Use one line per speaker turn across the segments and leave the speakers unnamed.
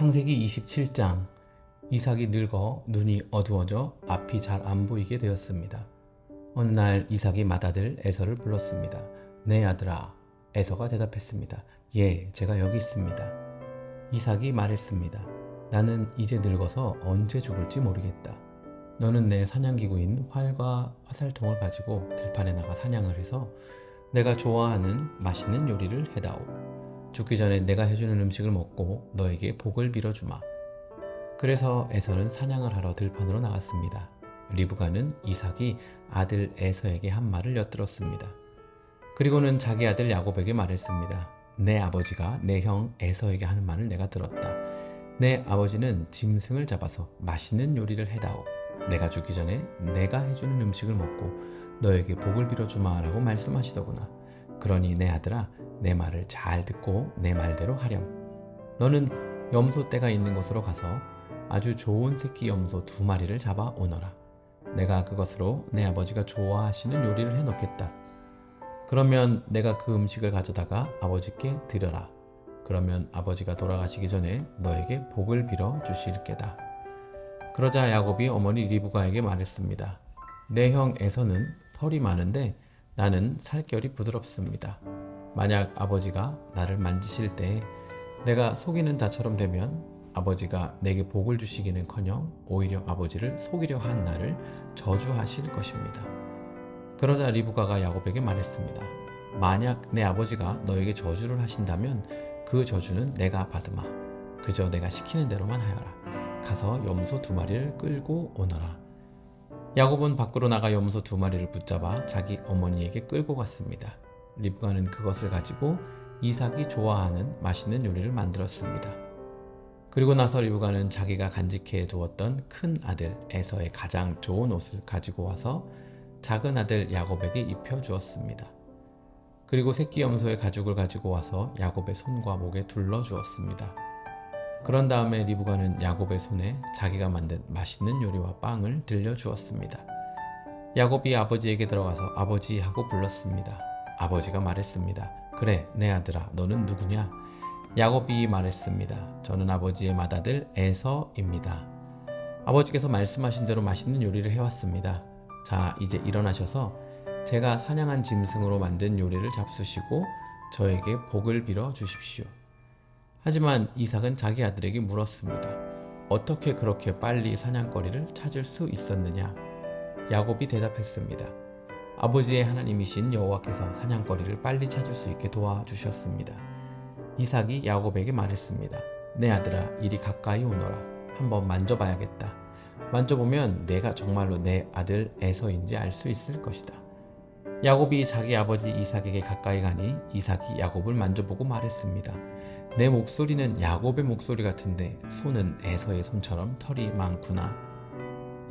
창세기 27장 이삭이 늙어 눈이 어두워져 앞이 잘 안 보이게 되었습니다. 어느 날 이삭이 맏아들 에서를 불렀습니다. 내 아들아 에서가 대답했습니다. 예, 제가 여기 있습니다. 이삭이 말했습니다. 나는 이제 늙어서 언제 죽을지 모르겠다. 너는 내 사냥기구인 활과 화살통을 가지고 들판에 나가 사냥을 해서 내가 좋아하는 맛있는 요리를 해다오. 죽기 전에 내가 해주는 음식을 먹고 너에게 복을 빌어주마. 그래서 에서는 사냥을 하러 들판으로 나갔습니다. 리브가는 이삭이 아들 에서에게 한 말을 엿들었습니다. 그리고는 자기 아들 야곱에게 말했습니다. 내 아버지가 내 형 에서에게 하는 말을 내가 들었다. 내 아버지는 짐승을 잡아서 맛있는 요리를 해다오. 내가 죽기 전에 내가 해주는 음식을 먹고 너에게 복을 빌어주마라고 말씀하시더구나. 그러니 내 아들아, 내 말을 잘 듣고 내 말대로 하렴. 너는 염소 떼가 있는 곳으로 가서 아주 좋은 새끼 염소 두 마리를 잡아 오너라. 내가 그것으로 내 아버지가 좋아하시는 요리를 해 놓겠다. 그러면 내가 그 음식을 가져다가 아버지께 드려라. 그러면 아버지가 돌아가시기 전에 너에게 복을 빌어 주실 게다. 그러자 야곱이 어머니 리브가에게 말했습니다. 내 형 에서는 털이 많은데 나는 살결이 부드럽습니다. 만약 아버지가 나를 만지실 때 내가 속이는 자처럼 되면 아버지가 내게 복을 주시기는커녕 오히려 아버지를 속이려 한 나를 저주하실 것입니다. 그러자 리브가가 야곱에게 말했습니다. 만약 내 아버지가 너에게 저주를 하신다면 그 저주는 내가 받으마. 그저 내가 시키는 대로만 하여라. 가서 염소 두 마리를 끌고 오너라. 야곱은 밖으로 나가 염소 두 마리를 붙잡아 자기 어머니에게 끌고 갔습니다. 리브가는 그것을 가지고 이삭이 좋아하는 맛있는 요리를 만들었습니다. 그리고 나서 리브가는 자기가 간직해 두었던 큰 아들 에서의 가장 좋은 옷을 가지고 와서 작은 아들 야곱에게 입혀 주었습니다. 그리고 새끼 염소의 가죽을 가지고 와서 야곱의 손과 목에 둘러 주었습니다. 그런 다음에 리브가는 야곱의 손에 자기가 만든 맛있는 요리와 빵을 들려 주었습니다. 야곱이 아버지에게 들어가서 아버지 하고 불렀습니다. 아버지가 말했습니다. 그래, 내 아들아, 너는 누구냐? 야곱이 말했습니다. 저는 아버지의 맏아들 에서입니다. 아버지께서 말씀하신 대로 맛있는 요리를 해왔습니다. 자, 이제 일어나셔서 제가 사냥한 짐승으로 만든 요리를 잡수시고 저에게 복을 빌어 주십시오. 하지만 이삭은 자기 아들에게 물었습니다. 어떻게 그렇게 빨리 사냥거리를 찾을 수 있었느냐? 야곱이 대답했습니다. 아버지의 하나님이신 여호와께서 사냥거리를 빨리 찾을 수 있게 도와주셨습니다. 이삭이 야곱에게 말했습니다. 내 아들아, 이리 가까이 오너라. 한번 만져봐야겠다. 만져보면 내가 정말로 내 아들 에서인지 알 수 있을 것이다. 야곱이 자기 아버지 이삭에게 가까이 가니 이삭이 야곱을 만져보고 말했습니다. 내 목소리는 야곱의 목소리 같은데 손은 에서의 손처럼 털이 많구나.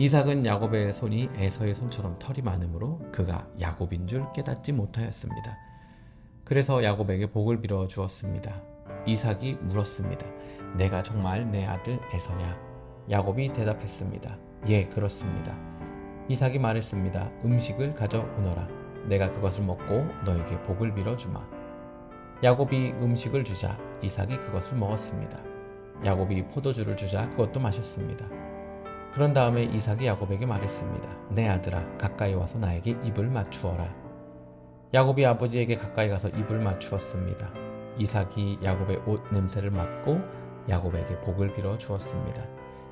이삭은 야곱의 손이 에서의 손처럼 털이 많으므로 그가 야곱인 줄 깨닫지 못하였습니다. 그래서 야곱에게 복을 빌어 주었습니다. 이삭이 물었습니다. 내가 정말 내 아들 에서냐? 야곱이 대답했습니다. 예, 그렇습니다. 이삭이 말했습니다. 음식을 가져오너라. 내가 그것을 먹고 너에게 복을 빌어 주마. 야곱이 음식을 주자 이삭이 그것을 먹었습니다. 야곱이 포도주를 주자 그것도 마셨습니다. 그런 다음에 이삭이 야곱에게 말했습니다. 내 아들아, 가까이 와서 나에게 입을 맞추어라. 야곱이 아버지에게 가까이 가서 입을 맞추었습니다. 이삭이 야곱의 옷 냄새를 맡고 야곱에게 복을 빌어 주었습니다.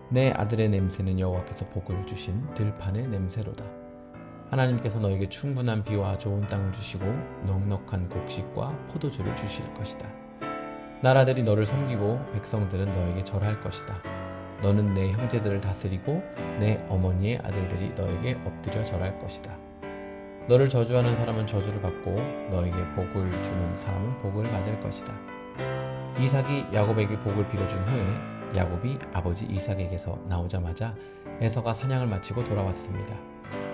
내 아들의 냄새는 여호와께서 복을 주신 들판의 냄새로다. 하나님께서 너에게 충분한 비와 좋은 땅을 주시고 넉넉한 곡식과 포도주를 주실 것이다. 나라들이 너를 섬기고 백성들은 너에게 절할 것이다. 너는 내 형제들을 다스리고 내 어머니의 아들들이 너에게 엎드려 절할 것이다. 너를 저주하는 사람은 저주를 받고 너에게 복을 주는 사람은 복을 받을 것이다. 이삭이 야곱에게 복을 빌어준 후에 야곱이 아버지 이삭에게서 나오자마자 에서가 사냥을 마치고 돌아왔습니다.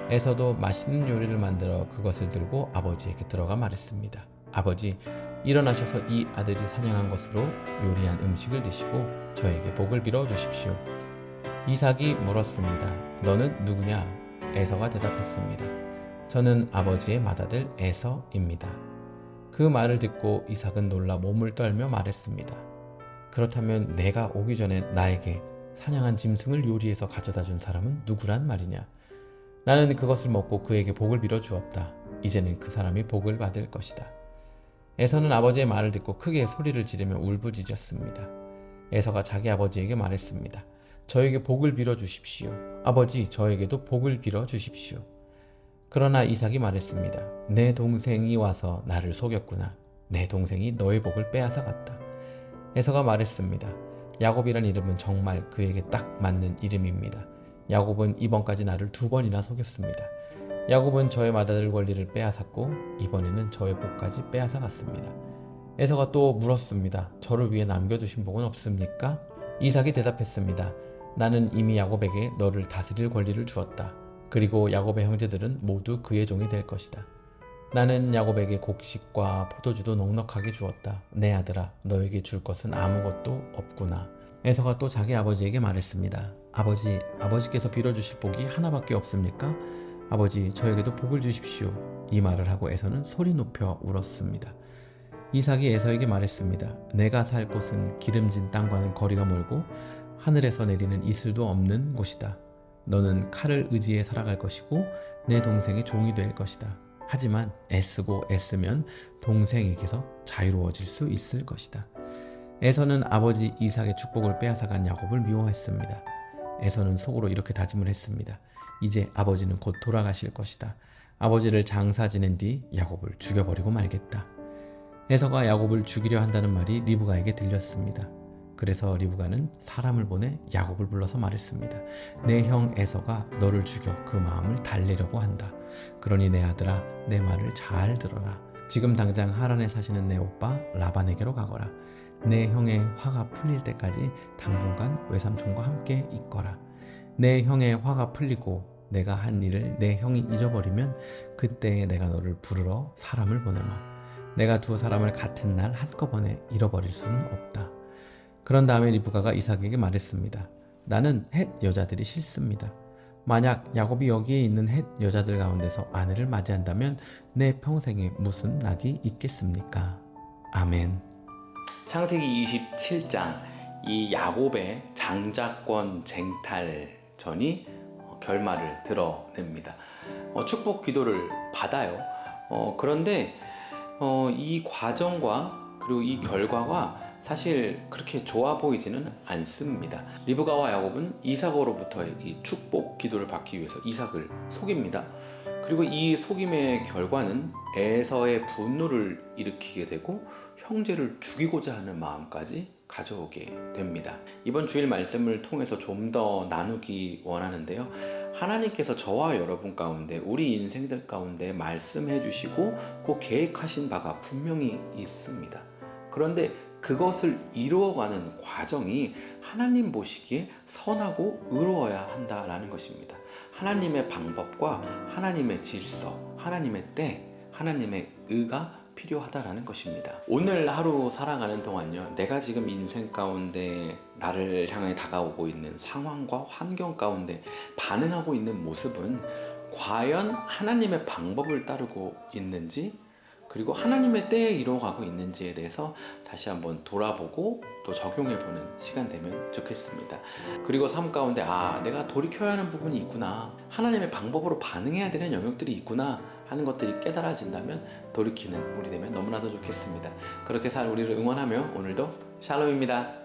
에서도 맛있는 요리를 만들어 그것을 들고 아버지에게 들어가 말했습니다. 아버지, 일어나셔서 이 아들이 사냥한 것으로 요리한 음식을 드시고 저에게 복을 빌어 주십시오. 이삭이 물었습니다. 너는 누구냐? 에서가 대답했습니다. 저는 아버지의 맏아들 에서입니다. 그 말을 듣고 이삭은 놀라 몸을 떨며 말했습니다. 그렇다면 내가 오기 전에 나에게 사냥한 짐승을 요리해서 가져다 준 사람은 누구란 말이냐? 나는 그것을 먹고 그에게 복을 빌어 주었다. 이제는 그 사람이 복을 받을 것이다. 에서는 아버지의 말을 듣고 크게 소리를 지르며 울부짖었습니다. 에서가 자기 아버지에게 말했습니다. 저에게 복을 빌어 주십시오. 아버지, 저에게도 복을 빌어 주십시오. 그러나 이삭이 말했습니다. 내 동생이 와서 나를 속였구나. 내 동생이 너의 복을 빼앗아 갔다. 에서가 말했습니다. 야곱이란 이름은 정말 그에게 딱 맞는 이름입니다. 야곱은 이번까지 나를 두 번이나 속였습니다. 야곱은 저의 맏아들 권리를 빼앗았고 이번에는 저의 복까지 빼앗아 갔습니다. 에서가 또 물었습니다. 저를 위해 남겨두신 복은 없습니까? 이삭이 대답했습니다. 나는 이미 야곱에게 너를 다스릴 권리를 주었다. 그리고 야곱의 형제들은 모두 그의 종이 될 것이다. 나는 야곱에게 곡식과 포도주도 넉넉하게 주었다. 내 아들아, 너에게 줄 것은 아무것도 없구나. 에서가 또 자기 아버지에게 말했습니다. 아버지, 아버지께서 빌어주실 복이 하나밖에 없습니까? 아버지, 저에게도 복을 주십시오. 이 말을 하고 에서는 소리 높여 울었습니다. 이삭이 에서에게 말했습니다. 내가 살 곳은 기름진 땅과는 거리가 멀고 하늘에서 내리는 이슬도 없는 곳이다. 너는 칼을 의지해 살아갈 것이고 내 동생의 종이 될 것이다. 하지만 애쓰고 애쓰면 동생에게서 자유로워질 수 있을 것이다. 에서는 아버지 이삭의 축복을 빼앗아간 야곱을 미워했습니다. 에서는 속으로 이렇게 다짐을 했습니다. 이제 아버지는 곧 돌아가실 것이다. 아버지를 장사 지낸 뒤 야곱을 죽여버리고 말겠다. 에서가 야곱을 죽이려 한다는 말이 리브가에게 들렸습니다. 그래서 리브가는 사람을 보내 야곱을 불러서 말했습니다. 내 형 에서가 너를 죽여 그 마음을 달래려고 한다. 그러니 내 아들아 내 말을 잘 들어라. 지금 당장 하란에 사시는 내 오빠 라반에게로 가거라. 내 형의 화가 풀릴 때까지 당분간 외삼촌과 함께 있거라. 내 형의 화가 풀리고 내가 한 일을 내 형이 잊어버리면 그때 내가 너를 부르러 사람을 보내마. 내가 두 사람을 같은 날 한꺼번에 잃어버릴 수는 없다. 그런 다음에 리브가가 이삭에게 말했습니다. 나는 헷 여자들이 싫습니다. 만약 야곱이 여기에 있는 헷 여자들 가운데서 아내를 맞이한다면 내 평생에 무슨 낙이 있겠습니까? 아멘. 창세기 27장 이 야곱의 장자권 쟁탈전이 어, 결말을 드러냅니다. 어, 축복 기도를 받아요. 어, 그런데 어, 이 과정과 그리고 이 결과가 사실 그렇게 좋아 보이지는 않습니다. 리브가와 야곱은 이삭으로부터의 이 축복 기도를 받기 위해서 이삭을 속입니다. 그리고 이 속임의 결과는 에서의 분노를 일으키게 되고 형제를 죽이고자 하는 마음까지 가져오게 됩니다. 이번 주일 말씀을 통해서 좀 더 나누기 원하는데요. 하나님께서 저와 여러분 가운데 우리 인생들 가운데 말씀해 주시고 그 계획하신 바가 분명히 있습니다. 그런데 그것을 이루어가는 과정이 하나님 보시기에 선하고 의로워야 한다라는 것입니다. 하나님의 방법과 하나님의 질서, 하나님의 때, 하나님의 의가 필요하다라는 것입니다. 오늘 하루 살아가는 동안요, 내가 지금 인생 가운데 나를 향해 다가오고 있는 상황과 환경 가운데 반응하고 있는 모습은 과연 하나님의 방법을 따르고 있는지 그리고 하나님의 때에 이뤄가고 있는지에 대해서 다시 한번 돌아보고 또 적용해보는 시간 되면 좋겠습니다. 그리고 삶 가운데 아 내가 돌이켜야 하는 부분이 있구나 하나님의 방법으로 반응해야 되는 영역들이 있구나 하는 것들이 깨달아진다면 돌이키는 우리 되면 너무나도 좋겠습니다. 그렇게 살 우리를 응원하며 오늘도 샬롬입니다.